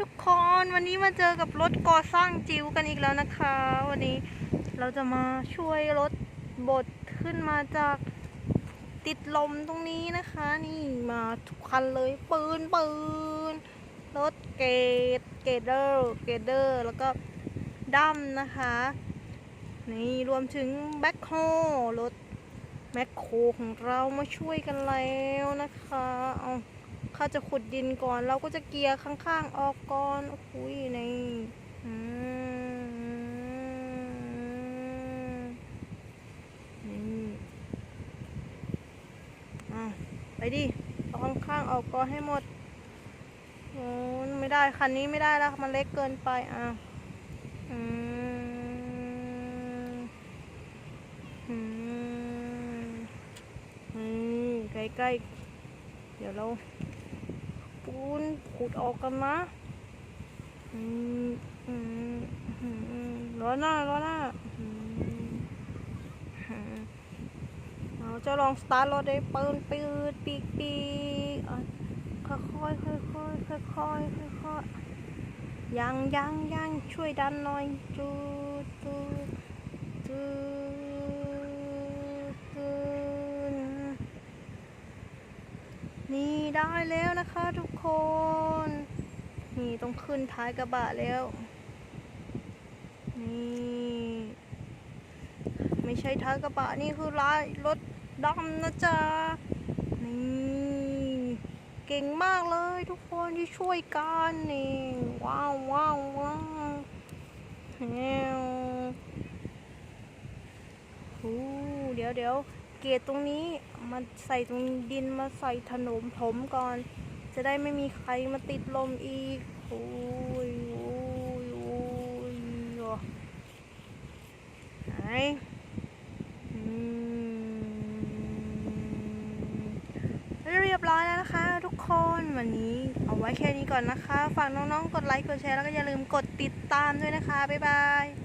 ทุกคนวันนี้มาเจอกับรถก่อสร้างจิ๋วกันอีกแล้วนะคะ วันนี้เราจะมาช่วยรถบดขึ้นมาจากติดลมตรงนี้นะคะ นี่มาทุกคันเลยปืนปืนรถเกตเกเดอร์เกเดอร์แล้วก็ดัมนะคะ นี่รวมถึงแบ็คโฮรถแมคโครของเรามาช่วยกันแล้วนะคะเอา ข้าจะขุดดินก่อน เราก็จะเกียร์ข้างๆ ออกก่อนโอ้โหนี่อืมนี่เอาไปดิเอาข้างๆ ออกก่อนให้หมดโอ้ไม่ได้คันนี้ไม่ได้แล้วมันเล็กเกินไปอะอืมอืมใกล้ๆ เดี๋ยวเรา ปูนขุดออกกันมาร้อนหน้าร้อนหน้าเราจะลองสตาร์ทรถได้เปิดปืดปีกปีค่อยค่อยค่อยค่อยค่อยค่อยค่อยยังยังยังช่วยดันหน่อยจูจูจู ได้แล้วนะคะทุกคน นี่ต้องขึ้นท้ายกระบะแล้ว นี่ ไม่ใช่ท้ายกระบะนี่คือร้ายรถดำนะจ๊ะ นี่ เก่งมากเลยทุกคนที่ช่วยกันนี่ ว้าวว้าวว้าวแฮวโอ้เดี๋ยวเดี๋ยว เกตตรงนี้มาใส่ตรงดินมาใส่ถนมถมก่อน จะได้ไม่มีใครมาติดลมอีกโอ้ยโอ้ยโอ้ยไหนอืมเรียบร้อยแล้วนะคะ ทุกคนวันนี้เอาไว้แค่นี้ก่อนนะคะ ฝากน้องๆ กดไลค์ กดแชร์ แล้วก็อย่าลืมกดติดตามด้วยนะคะ บ๊ายบาย